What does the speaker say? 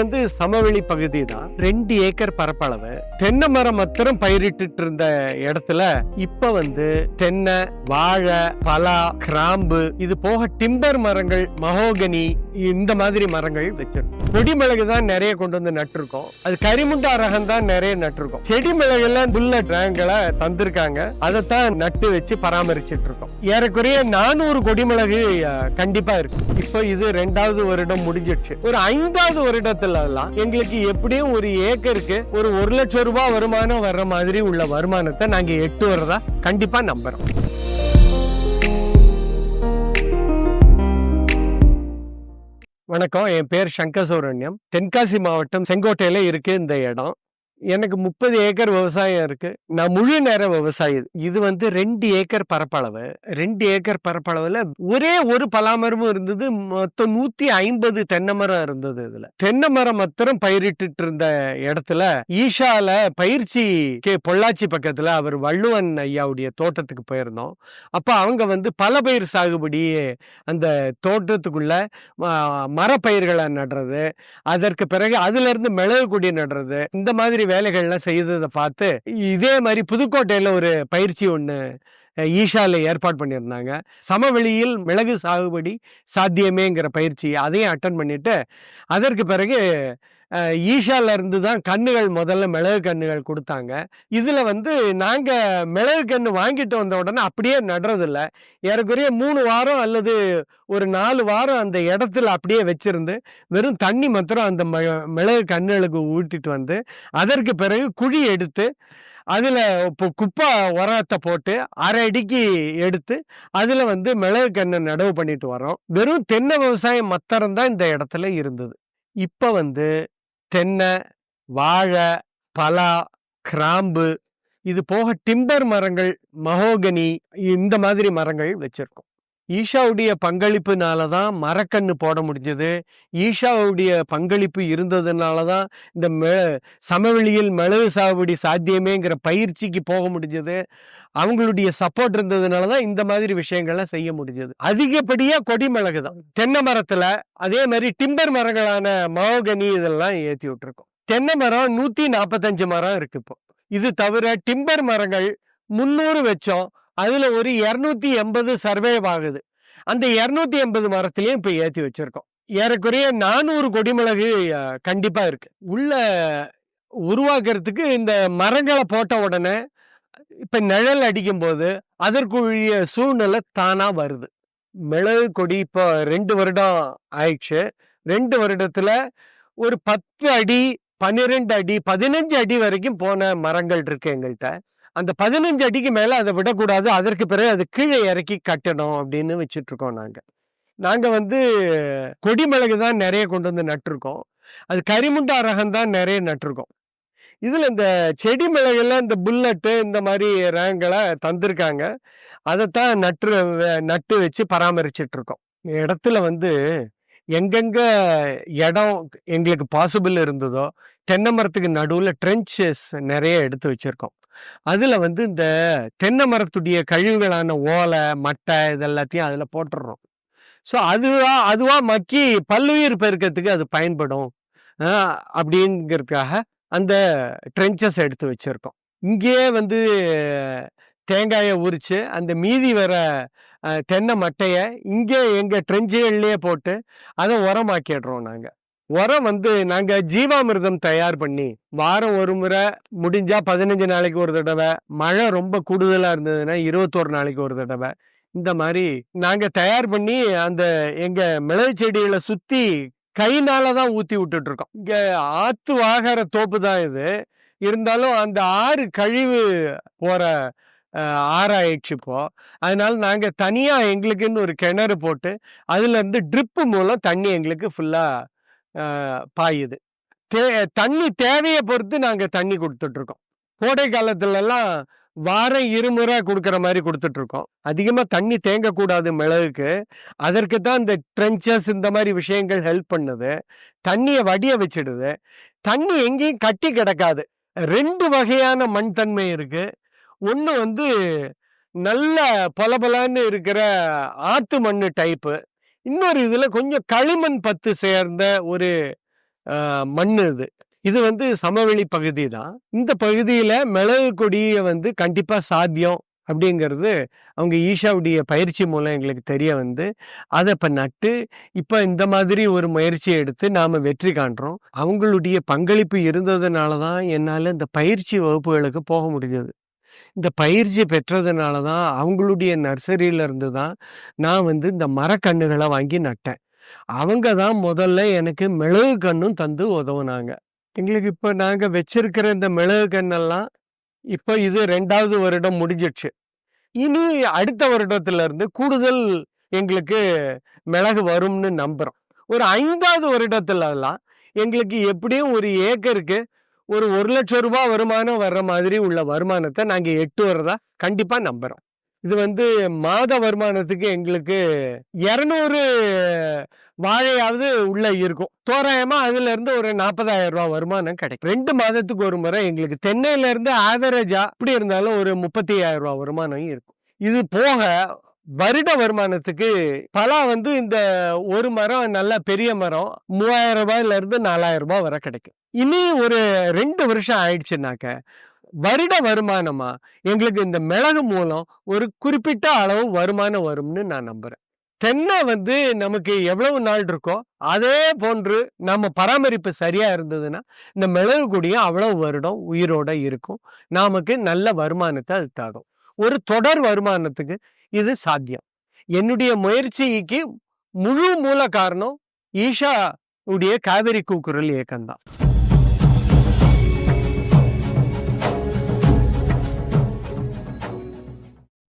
வந்து சமவெளி பகுதி தான். ரெண்டு ஏக்கர் பரப்பளவு. தென்னை மரம் மாத்திரம் பயிரிட்டு இருந்த இடத்துல இப்ப வந்து தென்னை வாழை பலா கிராம்பு இது போக டிம்பர் மரங்கள் மகோகனி இந்த மாதிரி மரங்கள் வச்சிருக்கோம். கொடி மிளகு தான் நிறைய கொண்டு வந்து நட்டிருக்கோம். அது கரிமுண்டா ரகம் தான் நிறைய நட்டிருக்கோம். செடி மிளகுல துல்ல ரகங்களை தந்திருக்காங்க. அதைத்தான் நட்டு வச்சு பராமரிச்சுட்டு இருக்கோம் ஏறக்குறைய நானூறு கொடி மிளகு கண்டிப்பா இருக்கு. இப்போ இது ரெண்டாவது வருடம் முடிஞ்சிடுச்சு. ஒரு ஐந்தாவது வருடத்துல எல்லாம் எங்களுக்கு எப்படியும் ஒரு ஏக்கருக்கு ஒரு ஒரு லட்சம் ரூபாய் வருமானம் வர்ற மாதிரி உள்ள வருமானத்தை நாங்க எட்டு வரதா கண்டிப்பா நம்புறோம். வணக்கம். என் பேர் சங்கர் சௌரண்யம். தென்காசி மாவட்டம் செங்கோட்டையில இருக்கு இந்த இடம். எனக்கு முப்பது ஏக்கர் விவசாயம் இருக்கு. நான் முழு நேர விவசாயி. இது வந்து ரெண்டு ஏக்கர் பரப்பளவு. ரெண்டு ஏக்கர் பரப்பளவுல ஒரே ஒரு பலாமரமும் இருந்தது. மொத்தம் நூத்தி ஐம்பது தென்னை மரம் இருந்தது இதுல. தென்னை மரம் மாத்திரம் பயிரிட்டு இருந்த இடத்துல ஈஷால பயிற்சிக்கு பொள்ளாச்சி பக்கத்துல அவர் வள்ளுவன் ஐயாவுடைய தோட்டத்துக்கு போயிருந்தோம். அப்ப அவங்க வந்து பல பயிர் சாகுபடி அந்த தோட்டத்துக்குள்ள மரப்பயிர்களை நடுறது. அதற்கு பிறகு அதுல இருந்து மிளகு கொடி நடுறது. இந்த மாதிரி வேலைகள்லாம் செய்ததை பார்த்து இதே மாதிரி புதுக்கோட்டையில் ஒரு பயிற்சி ஒன்று ஈஷாவில் ஏற்பாடு பண்ணியிருந்தாங்க. சமவெளியில் மிளகு சாகுபடி சாத்தியமேங்கிற பயிற்சி அதையும் அட்டன் பண்ணிவிட்டு அதற்கு பிறகு அஹ், ஈஷால இருந்து தான் கண்ணுகள் முதல்ல மிளகு கண்ணுகள் கொடுத்தாங்க. இதில் வந்து நாங்கள் மிளகு கன்று வாங்கிட்டு வந்த உடனே அப்படியே நடுறதில்ல. ஏறக்குறைய மூணு வாரம் அல்லது ஒரு நாலு வாரம் அந்த இடத்துல அப்படியே வச்சுருந்து வெறும் தண்ணி மாத்திரம் அந்த ம- மிளகு கண்ணுகளுக்கு ஊட்டிட்டு வந்து அதற்கு பிறகு குழி எடுத்து அதில் இப்போ குப்பை உரத்தை போட்டு அரை அடிக்கு எடுத்து அதில் வந்து மிளகு கண்ணை நடவு பண்ணிட்டு வரோம் வெறும் தென்னை விவசாயம் மாத்திரம் தான் இந்த இடத்துல இருந்தது. இப்போ வந்து தென்னை வாழை பலா கிராம்பு இது போக டிம்பர் மரங்கள் மகோகனி இந்த மாதிரி மரங்கள் வச்சிருக்கோம். ஈஷாவுடைய பங்களிப்புனால தான் மரக்கன்று போட முடிஞ்சது. ஈஷாவுடைய பங்களிப்பு இருந்ததுனால தான் இந்த மெ சமவெளியில் மிளகு சாகுபடி சாத்தியமேங்கிற பயிற்சிக்கு போக முடிஞ்சது. அவங்களுடைய சப்போர்ட் இருந்ததுனால தான் இந்த மாதிரி விஷயங்கள்லாம் செய்ய முடிஞ்சது. அதிகப்படியாக கொடி மிளகு தான். தென்னை மரத்தில் அதே மாதிரி டிம்பர் மரங்களான மகோகனி இதெல்லாம் ஏற்றி விட்டுருக்கோம். தென்னை மரம் நூற்றி நாற்பத்தஞ்சு மரம் இருக்குது இப்போ. இது தவிர டிம்பர் மரங்கள் முந்நூறு வச்சோம். அதில் ஒரு இரநூத்தி எண்பது சர்வே ஆகுது அந்த இரநூத்தி எண்பது மரத்துலேயும் இப்போ ஏற்றி வச்சிருக்கோம். ஏறக்குறைய நானூறு கொடிமிளகு கண்டிப்பாக இருக்குது உள்ள உருவாக்குறதுக்கு இந்த மரங்களை போட்ட உடனே இப்போ நிழல் அடிக்கும்போது அதற்குரிய சூழ்நிலை தானாக வருது. மிளகு கொடி இப்போ ரெண்டு வருடம் ஆயிடுச்சு. ரெண்டு வருடத்தில் ஒரு பத்து அடி பன்னிரெண்டு அடி பதினஞ்சு அடி வரைக்கும் போன மரங்கள் இருக்கு எங்கள்கிட்ட அந்த பதினஞ்சு அடிக்கு மேலே அதை விடக்கூடாது. அதற்கு பிறகு அது கீழே இறக்கி கட்டணும் அப்படின்னு வச்சுட்ருக்கோம் நாங்கள் நாங்கள் வந்து கொடிமிளகு தான் நிறைய கொண்டு வந்து நட்டிருக்கோம். அது கரிமுண்டா ரகம் தான் நிறைய நட்டிருக்கோம். இதில் இந்த செடி மிளகுல இந்த புல்லட்டு இந்த மாதிரி ரகங்களை தந்திருக்காங்க. அதைத்தான் நட்டு நட்டு வச்சு பராமரிச்சிட்ருக்கோம். இடத்துல வந்து எங்கெங்க இடம் எங்களுக்கு பாசிபிள் இருந்ததோ தென்னை மரத்துக்கு நடுவில் ட்ரென்ச்சஸ் நிறைய எடுத்து வச்சுருக்கோம். அதில் வந்து இந்த தென்னை மரத்துடைய கழிவுகளான ஓலை மட்டை இதெல்லாத்தையும் அதில் போட்டுடுறோம் ஸோ அதுவா அதுவாக மக்கி பல்லுயிர் பெருக்கத்துக்கு அது பயன்படும். அப்படிங்கிறதுக்காக அந்த ட்ரென்ச்சஸ் எடுத்து வச்சுருக்கோம். இங்கேயே வந்து தேங்காயை உரித்து அந்த மீதி வர தென்னை மட்டையை இங்கே எங்கள் ட்ரெஞ்சுகள்லேயே போட்டு அதை உரமாக்கிடுறோம் நாங்கள் உரம் வந்து நாங்க ஜீவாமிர்தம் தயார் பண்ணி வாரம் ஒரு முறை முடிஞ்சா பதினஞ்சு நாளைக்கு ஒரு தடவை மழை ரொம்ப கூடுதலா இருந்ததுன்னா இருபத்தோரு நாளைக்கு ஒரு தடவை. இந்த மாதிரி நாங்க தயார் பண்ணி அந்த எங்க மிளகு செடிகளை சுத்தி கையினால தான் ஊத்தி விட்டுட்டு இருக்கோம் இங்க ஆத்து வாகர தோப்பு தான் இது. இருந்தாலும் அந்த ஆறு கழிவு போற அஹ், ஆறாயிடுச்சு இப்போ. அதனால நாங்க தனியா எங்களுக்குன்னு ஒரு கிணறு போட்டு அதுல இருந்து ட்ரிப்பு மூலம் தண்ணி எங்களுக்கு ஃபுல்லா பாயுது. தே தண்ணி தேவையை பொறுத்து நாங்கள் தண்ணி கொடுத்துட்ருக்கோம். கோடை காலத்துலலாம் வாரம் இருமுறை கொடுக்குற மாதிரி கொடுத்துட்ருக்கோம். அதிகமாக தண்ணி தேங்கக்கூடாது மிளகுக்கு. அதற்கு தான் இந்த ட்ரென்ச்சஸ் இந்த மாதிரி விஷயங்கள் ஹெல்ப் பண்ணுது. தண்ணியை வடிய வச்சிடுது. தண்ணி எங்கேயும் கட்டி கிடக்காது. ரெண்டு வகையான மண் தன்மை இருக்குது ஒன்று வந்து நல்ல பளபளன்னு இருக்கிற ஆற்று மண்ணு டைப்பு இன்னொரு இதில் கொஞ்சம் களிமண் பத்து சேர்ந்த ஒரு மண் மண்ணு இது. இது வந்து சமவெளி பகுதி தான். இந்த பகுதியில் மிளகு கொடியை வந்து கண்டிப்பாக சாத்தியம் அப்படிங்கிறது அவங்க ஈஷாவுடைய பயிற்சி மூலம் எங்களுக்கு தெரிய வந்து அதை இப்போ நட்டு இப்போ இந்த மாதிரி ஒரு முயற்சியை எடுத்து நாம் வெற்றி காண்றோம். அவங்களுடைய பங்களிப்பு இருந்ததுனால தான் என்னால் இந்த பயிற்சி வகுப்புகளுக்கு போக முடிஞ்சது. இந்த பயிற்சி பெற்றதுனால தான் அவங்களுடைய நர்சரியிலேருந்து தான் நான் வந்து இந்த மரக்கன்றுகளை வாங்கி நட்டேன். அவங்க தான் முதல்ல எனக்கு மிளகு கன்றும் தந்து உதவுனாங்க. எங்களுக்கு இப்போ நாங்கள் வச்சிருக்கிற இந்த மிளகு கண்ணெல்லாம் இப்போ இது ரெண்டாவது வருடம் முடிஞ்சிடுச்சு. இனி அடுத்த வருடத்துலேருந்து கூடுதல் எங்களுக்கு மிளகு வரும்னு நம்புகிறோம் ஒரு ஐந்தாவது வருடத்துலலாம் எங்களுக்கு எப்படியும் ஒரு ஏக்கருக்கு ஒரு ஒரு லட்சம் ரூபாய் வருமானம் வர்ற மாதிரி உள்ள வருமானத்தை நாங்கள் எட்டு வர்றதா கண்டிப்பாக நம்புகிறோம் இது வந்து மாத வருமானத்துக்கு எங்களுக்கு இரநூறு வாழையாவது உள்ள இருக்கும். தோராயமா அதுல இருந்து ஒரு நாற்பதாயிரம் ரூபாய் வருமானம் கிடைக்கும். ரெண்டு மாதத்துக்கு ஒரு முறை எங்களுக்கு தென்னையில இருந்து ஆவரேஜா இருந்தாலும் ஒரு முப்பத்தி ஐயாயிரம் ரூபாய் வருமானம் இருக்கும். இது போக வருட வருமானத்துக்கு பலா வந்து இந்த ஒரு மரம் நல்ல பெரிய மரம் மூவாயிரம் ரூபாயில இருந்து நாலாயிரம் ரூபாய் வரை கிடைக்கும். இனி ஒரு ரெண்டு வருஷம் ஆயிடுச்சுனாக்க வருட வருமானமா? எங்களுக்கு இந்த மிளகு மூலம் ஒரு குறிப்பிட்ட அளவு வருமானம் வரும்னு நான் நம்புறேன். தென்னை வந்து நமக்கு எவ்வளவு நாள் இருக்கோ அதே போன்று நம்ம பராமரிப்பு சரியா இருந்ததுன்னா இந்த மிளகு கூடியும் அவ்வளவு வருடம் உயிரோட இருக்கும். நமக்கு நல்ல வருமானத்தை அது தரும். ஒரு தொடர் வருமானத்துக்கு இது சாத்தியம். என்னுடைய முயற்சிக்கு முழு மூல காரணம் ஈஷா உடைய காவிரி கூக்குரல் இயக்கம்தான்.